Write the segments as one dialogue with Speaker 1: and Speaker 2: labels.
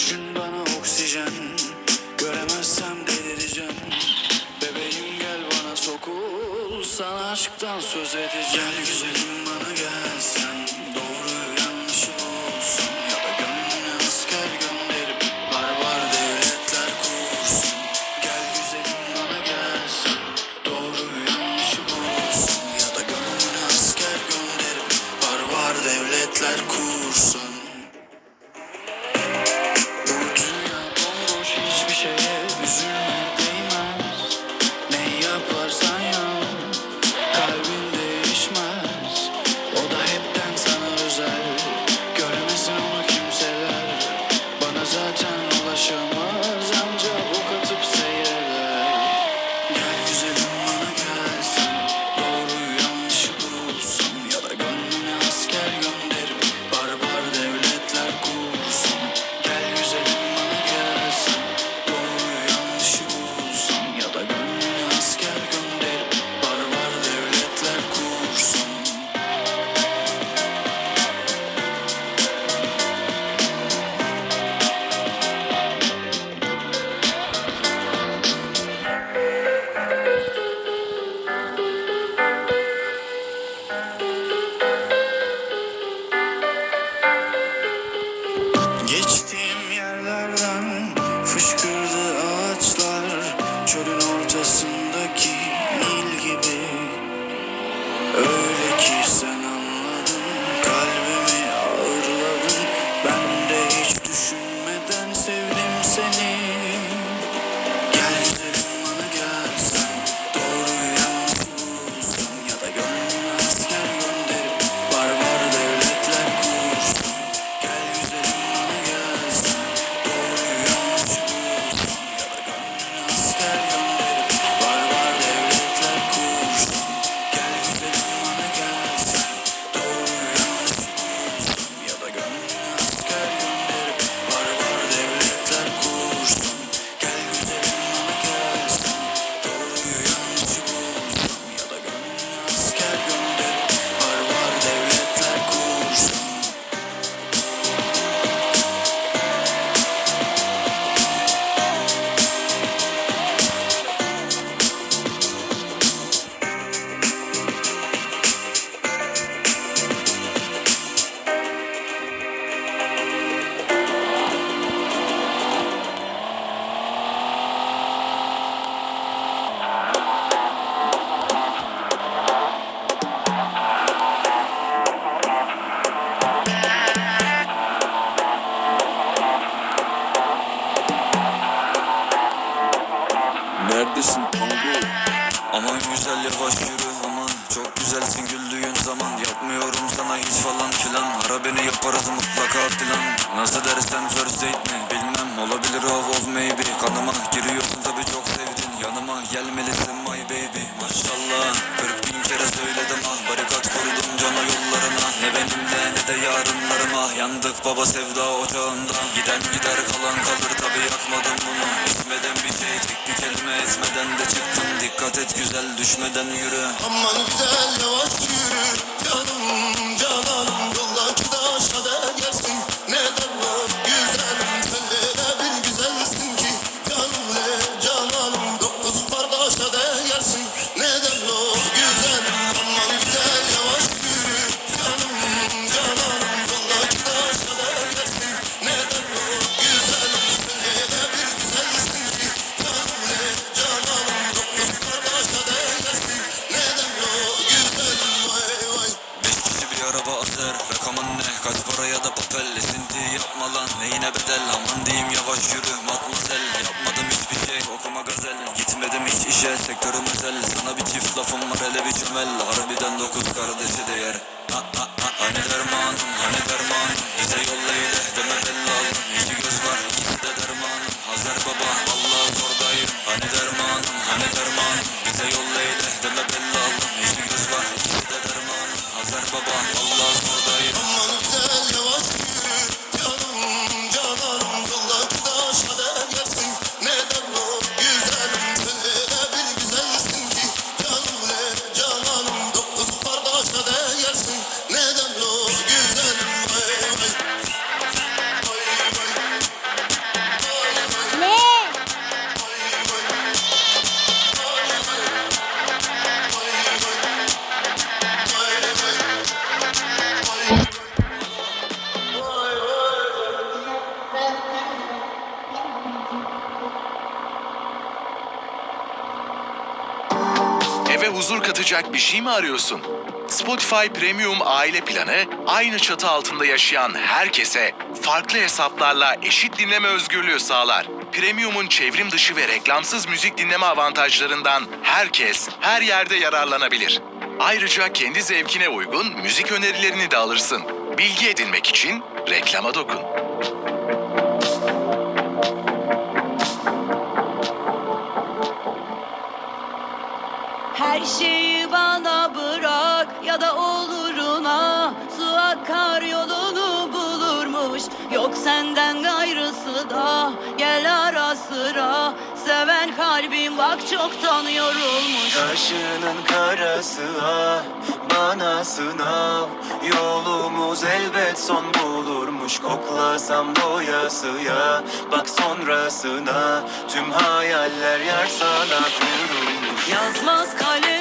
Speaker 1: düşün bana oksijen. Göremezsem delireceğim. Bebeğim gel bana sokul. Sana aşktan söz edeceğim. Gel güzelim
Speaker 2: haklısın Aman güzel yavaş yürü aman. Çok güzelsin güldüğün zaman. Yapmıyorum sana hiç falan filan. Ara beni yaparız mutlaka plan. Nasıl dersen first date mi? Bilmem Olabilir of of maybe. Kanıma giriyorsun tabi çok sevdin. Yanıma gelmelisin my baby. Maşallah. yandık baba sevda ocağında. Giden gider kalan kalır tabi yakmadım bunu. İçmeden bir şey tek bir kelime etmeden de çıktım. Dikkat et güzel düşmeden yürü.
Speaker 3: Aman güzel
Speaker 2: Ve yine bedel aman diyeyim yavaş yürü. Matmazel Yapmadım hiçbir şey okuma gazel Gitmedim hiç işe sektörüm özel. Sana bir çift lafım var hele bir cümel. Harbiden dokuz kardeşe değer. Ha, ha, ha. Hani derman hani derman. Bize yollayın deme dellal. İki göz var ikisi de derman. Hazer baba Allah zordayım. Hani derman hani derman. Bize yollayın deme
Speaker 3: dellal Eve
Speaker 4: huzur katacak bir şey mi arıyorsun? Spotify Premium aile planı aynı çatı altında yaşayan herkese farklı hesaplarla eşit dinleme özgürlüğü sağlar. Premium'un çevrim dışı ve reklamsız müzik dinleme avantajlarından herkes her yerde yararlanabilir. Ayrıca kendi zevkine uygun müzik önerilerini de alırsın. Bilgi edinmek için reklama dokun.
Speaker 5: Her şeyi bana bırak ya da oluruna Su akar yolunu bulurmuş Yok senden gayrısı da Gel ara sıra kalbim bak çoktan yorulmuş
Speaker 6: Kaşının karası ah bana sınav. Yolumuz elbet son bulurmuş. Koklasam doyasıya Bak sonrasına. Tüm hayaller yar sana kurulmuş
Speaker 5: Yazmaz kalem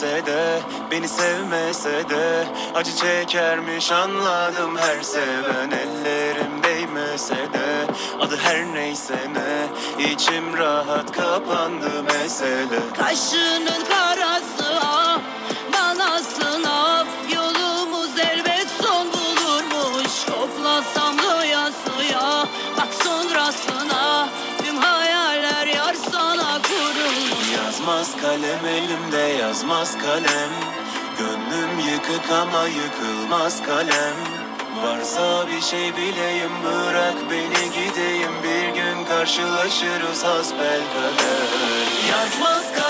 Speaker 6: gelmese de Beni sevmese de Acı çekermiş anladım her seven Ellerim değmese de Adı her neyse ne içim rahat kapandı mesele.
Speaker 5: Kaşının karası
Speaker 6: elimde yazmaz kalem. Gönlüm yıkık ama yıkılmaz kalem. Varsa bir şey bileyim bırak beni gideyim. Bir gün karşılaşırız hasbel kader.
Speaker 5: Yazmaz kalem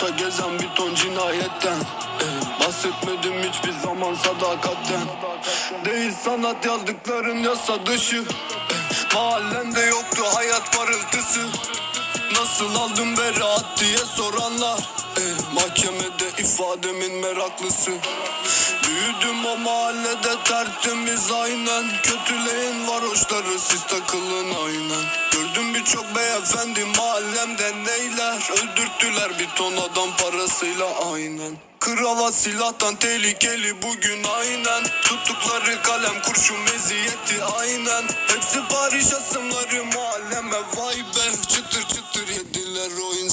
Speaker 7: volta gezen bir ton cinayetten. Bahsetmedim hiçbir zaman sadakatten. Değil sanat yazdıkların yasa dışı. Mahallende yoktu hayat parıltısı. Nasıl aldım beraat diye soranlar. Eh, Mahkemede ifademin meraklısı Büyüdüm o mahallede tertemiz aynen. Kötüleyin varoşları siz takılın aynen. Gördüm birçok beyefendi mahallemde neyler? Öldürttüler bir ton adam parasıyla aynen. Kravat silahtan tehlikeli bugün aynen. Tuttukları kalem kurşun meziyeti aynen. Hepsi Paris asımları mahalleme vay be. Çıtır çıtır yediler o